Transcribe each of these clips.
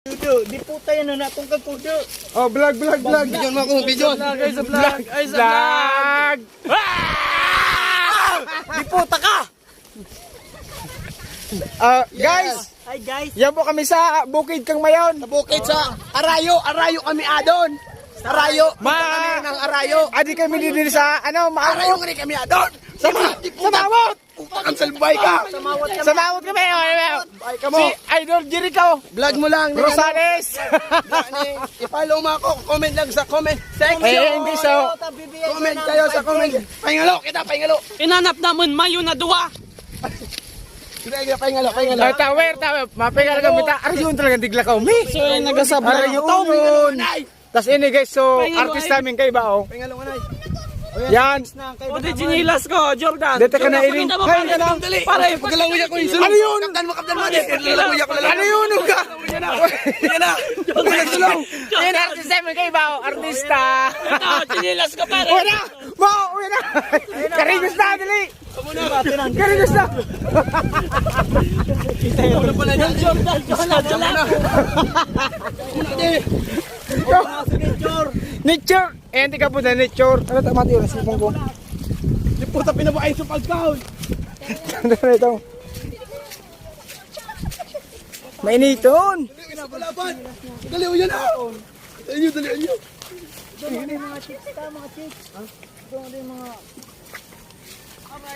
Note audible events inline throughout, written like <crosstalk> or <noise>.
Kudo, di po tayo na natong kakudo. Oh, vlog, vlog, vlog. Bidyon mo ako, bidyon. Ay, sa vlog! Ay, sa Vlog! Di puta ka! <laughs> Ah, guys, Hi guys! yan po kami sa Bukid Kang Mayon. Sa bukid sa Arayo, Arayo kami adon. Arayo, Ma- kami ng Arayo. Adi kami dito sa, ano, Arayo kami adon. Sa, sa maamot! Utang salbay ka. Sa maamot kami. Oh, oh, Ay ka oh. mo. Si Idol Jericho Vlog mo lang. Rosales. Ani, I-follow mo ako. Comment lang sa comment section. Eh, hindi so. Comment kayo sa comment. Pahingalo, kita pahingalo. Inanap naman mayo na duwa! Sige, pahingalo, pahingalo. Ah, tower, tower. Mapingal kami. Ta Ayun talaga digla ka umi. So, yung nagasabla Ayun yun. Tas ini guys, so Pahingalo, artist eh. namin kay Bao. Pahingalo nga na. Yan. O, di chinilas ko, Jordan! Dito ka na iling. Kaya Kaya ka na. Dali. Pare, Paglaluya ko yung Ano yun? Kaptan mo, kaptan mo. Lalaluya ko, lalaluya. Ano yun? Uga? Yan na. Yan na. Yan na. Yan, artist namin kay Bao. Artista. Ito, chinilas ko pare! Uy na! Bao! Uy na! Karigos na, dali! Karigos na! Ano pala yan? Jordan, Jordan, Jordan! Nature! Eh, hindi ka po na nature. Ano tama tayo? Nasipong ko. Di puta pinabuhay sa pagkaon. Ano na ito? Mainiton! Pinapalaban. Dali, o yan na. Dali, yun, dali, yun.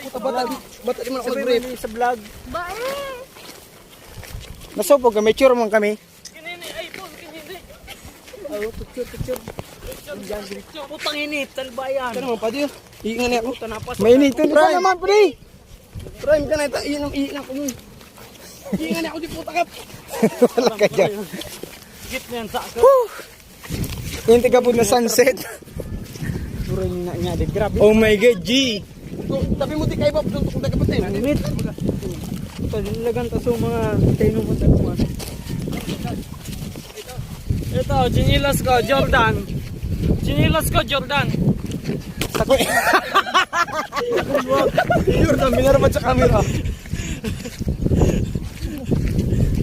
Puta, bata, bata di mo ako nag-brief. Sa vlog. Ka, may tsura man kami. Kinini, ay po, kinini. Ay, picture, picture. Putang init, talbayan. Ano mo, padi? Iingan niya ako. Tanapas. Mainiton ka naman, pre! Prime ka na ito. Iinam, iinam ko mo. Iingan niya ako di puta kap. <laughs> Wala ka dyan. Git na yan sa ako. Hindi ka po na sunset. Turay na niya, di grabe. Oh my God, G! Tapi mo di kayo ba? Doon kung taga patay. Init. Ito, nilagan ta sa mga kaino mo sa mga. Ito, chinilas ko, Jordan. Chinilas ko, Jordan. Jordan, minarabat sa camera.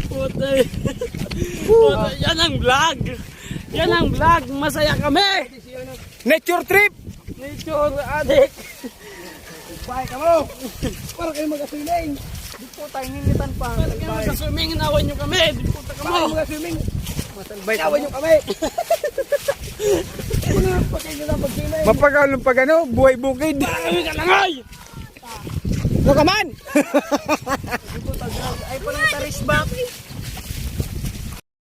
Puta. Puta, yan ang vlog. Yan ang vlog. Masaya kami. Nature trip! Nature addict. Bye ka mo. Para kayo mag-swimming. Di po tayo ninitan pa. Pwede kayo sa swimming, inawan nyo kami. Di po ta Para kayo kamo. mag-swimming. Masalbay Tawa niyo kami. <laughs> Mapagalong pag ano, buhay bukid. Ano ka man? Ay, palang taris back.